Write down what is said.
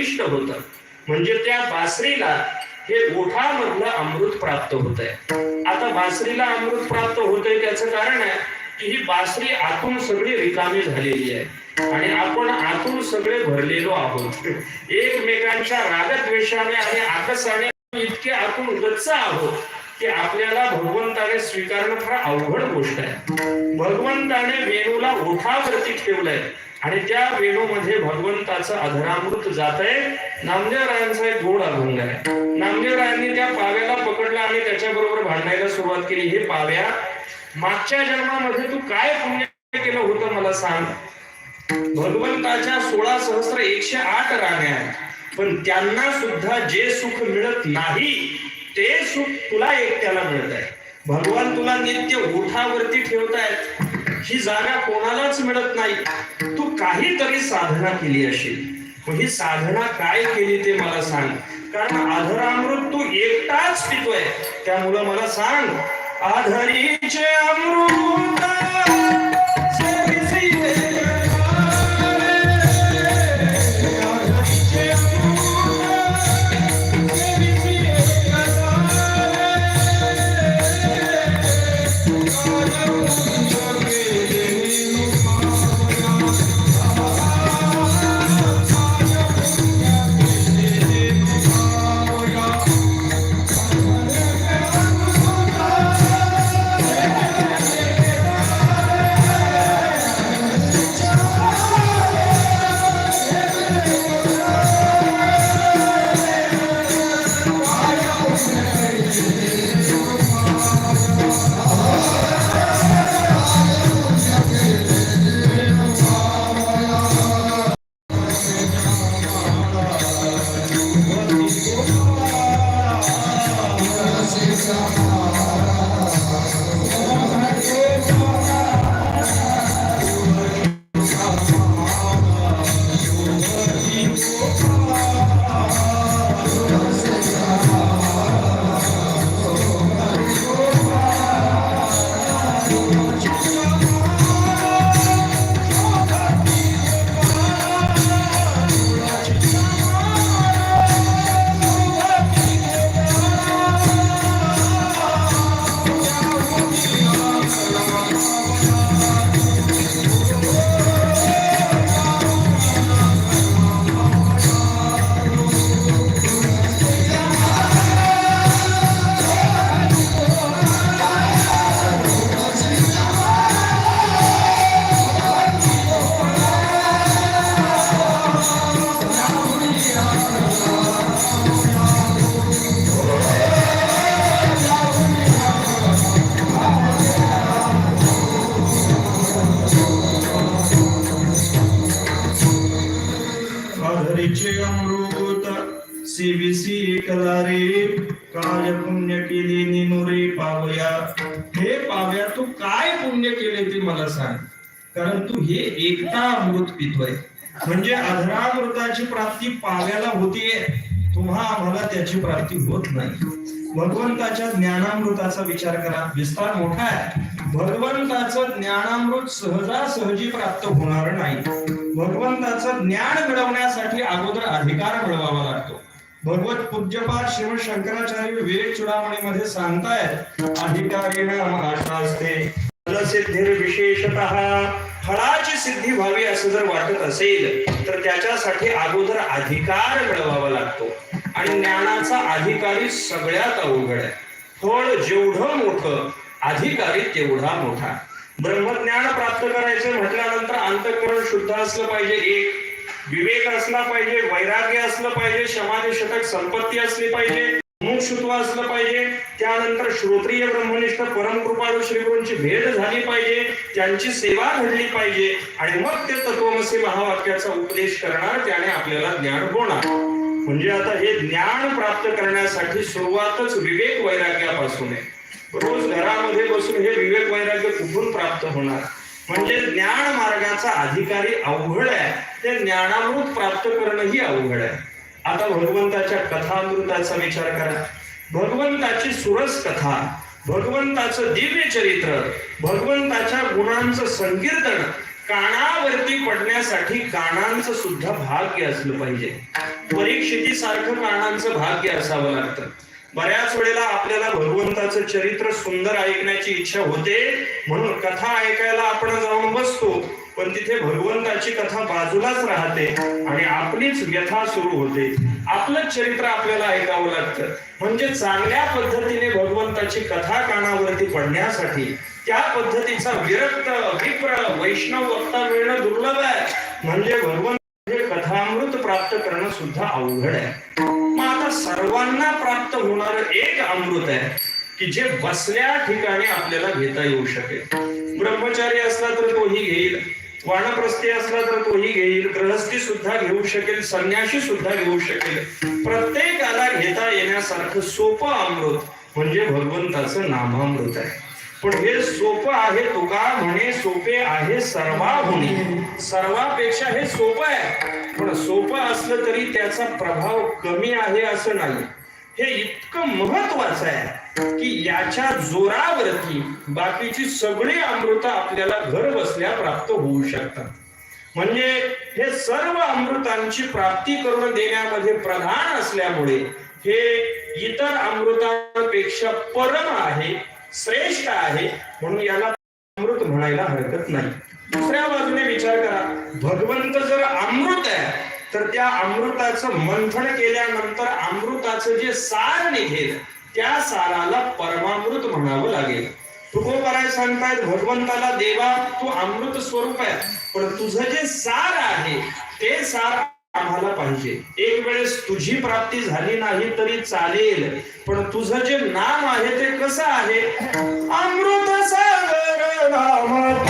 प्रविष्ट होत म्हणजे त्या बासरीला हे ओठामधलं अमृत प्राप्त होत आहे आता बासरीला अमृत प्राप्त होतंय त्याचं कारण आहे की ही बासरी आतून सगळी रिकामी झालेली आहे. आणि आपण आतून सगळे भरलेलो आहोत. एकमेकांच्या रागद्वेषाने आणि आकसाने इतके आतून गच्च आहोत की आपल्याला भगवंताने स्वीकारणं फार अवघड गोष्ट आहे. भगवंताने वेणूला ओठावरती ठेवलंय. आणि त्या वेणूमध्ये भगवंताचं अधरामृत जात आहे नामदेवरायांचा एक गोड अभंग आहे नामदेवरायांनी त्या पाव्याला पकडला आणि त्याच्याबरोबर भांडायला सुरुवात केली. हे पाव्या मागच्या जन्मामध्ये तू काय पुण्य केलं होतं मला सांग? भगवंताच्या सोळा सहस्र एकशे आठ राण्या आहेत. पण त्यांना सुद्धा जे सुख मिळत नाही ते सुख तुला एकट्याला मिळत आहे. भगवान तुला नित्य ओठावरती ठेवतायत. ही जागा कोणालाच मिळत नाही. तू काहीतरी साधना केली असेल. ही साधना काय केली ते मला सांग. कारण आधरामृत तू एकटाच पितोय. त्यामुळं मला सांग आधरीचे अमृत आधरीचे अमृत सेविसी एकलारे काय पुण्य केले निनुरे पावया. हे पाव्या तू काय पुण्य केले ते मला सांग. कारण तू हे एकटा अमृत पितोय. म्हणजे अधरामृताची प्राप्ती पाव्याला होतीये. तुम्हा आम्हाला त्याची प्राप्ती होत नाही. भगवंताच्या ज्ञानामृताचा विचार करा. विस्तार मोठा आहे. भगवंताचं ज्ञानामृत सहजासहजी प्राप्त होणार नाही. भगवंताचं ज्ञान घडवण्यासाठी अगोदर अधिकार मिळवावा लागतो. भगवत पूज्यपाद श्रीमद शंकराचार्य विवेक सांगतायत अधिकारी ना अधिकारीण असते फलसिद्धीर विशेषतः फळाची सिद्धी व्हावी असं जर वाटत असेल तर त्याच्यासाठी अगोदर अधिकार मिळवावा लागतो. आणि ज्ञानाचा अधिकारी सगळ्यात अवघड आहे. फळ जेवढं मोठं अधिकारी तेवढा मोठा. ब्रह्मज्ञान प्राप्त करायचं म्हटल्यानंतर अंतकरण शुद्ध असलं पाहिजे एक. विवेक असला पाहिजे वैराग्य असलं पाहिजे समाधी शतक संपत्ती असली पाहिजे. मुमुक्षुत्व असलं पाहिजे. त्यानंतर श्रोत्रिय ब्रह्मनिष्ठ परमकृपाळू श्रीगुरूंची भेट झाली पाहिजे. त्यांची सेवा घडली पाहिजे. आणि मग ते तत्वमसी महावाक्याचा उपदेश करणार त्याने आपल्याला ज्ञान होणार. म्हणजे आता हे ज्ञान प्राप्त करण्यासाठी सुरुवातच विवेक वैराग्यापासून आहे. रोज घरामध्ये बसून हे विवेक वैराग्य कुठून प्राप्त होणार? म्हणजे ज्ञान मार्गाचा अधिकारी अवघड आहे. ते ज्ञानामृत प्राप्त करणं ही अवघड आहे. आता भगवंताच्या कथामृताचा विचार करा. भगवंताची सुरस कथा भगवंताचं दिव्य चरित्र भगवंताच्या गुणांचं संकीर्तन कानावरती पडण्यासाठी कानांचं सुद्धा भाग्य असलं पाहिजे. परीक्षितीसारखं कानांचं भाग्य असावं लागतं. बऱ्याच वेळेला आपल्याला भगवंताचं चरित्र सुंदर ऐकण्याची इच्छा होते म्हणून कथा ऐकायला आपण जाऊन बसतो. पण तिथे भगवंताची कथा बाजूलाच राहते आणि आपलीच व्यथा सुरू होते. आपलंच चरित्र आपल्याला ऐकावं लागतं. म्हणजे चांगल्या पद्धतीने भगवंताची कथा कानावरती पडण्यासाठी त्या पद्धतीचा विरक्त विप्र वैष्णव वक्ता मिळणं दुर्लभ आहे. म्हणजे भगवंत कथामृत प्राप्त करणं सुद्धा अवघड आहे. मग आता सर्वांना प्राप्त होणार एक अमृत आहे की जे बसल्या ठिकाणी आपल्याला घेता येऊ शकेल. ब्रह्मचारी असला तर तोही घेईल वानप्रस्थी असला तर तोही घेईल ग्रहस्थी सुद्धा घेऊ शकेल संन्याशी सुद्धा घेऊ शकेल. प्रत्येकाला घेता येण्यासारखं सोपं अमृत म्हणजे भगवंताचं नामामृत आहे. पण हे सोपं आहे तुका म्हणे सोपे आहे सर्वा होणे सर्वापेक्षा हे सोपं आहे. पण सोपं असलं तरी त्याचा प्रभाव कमी आहे असं नाही. हे इतकं महत्वाचं आहे की याच्या जोरावरती बाकीची सगळी अमृत आपल्याला घर बसल्या प्राप्त होऊ शकतात. म्हणजे हे सर्व अमृतांची प्राप्ती करून देण्यामध्ये प्रधान असल्यामुळे हे इतर अमृतांपेक्षा परम आहे श्रेष्ठ आहे म्हणून याला अमृत म्हणायला हरकत नाही. दुसऱ्या बाजूने विचार करा भगवंत जर अमृत आहे तर त्या अमृताचं मंथन केल्यानंतर अमृताचं जे सार निघेल त्या साराला परमामृत म्हणावं लागेल. तुकोबाराय सांगतायत भगवंताला देवा तू अमृत स्वरूप आहे पण तुझं जे सार आहे ते सार आम्हाला पाहिजे. एक वेळेस तुझी प्राप्ती झाली नाही तरी चालेल पण तुझं जे नाम आहे ते कसं आहे? अमृत सागर नाम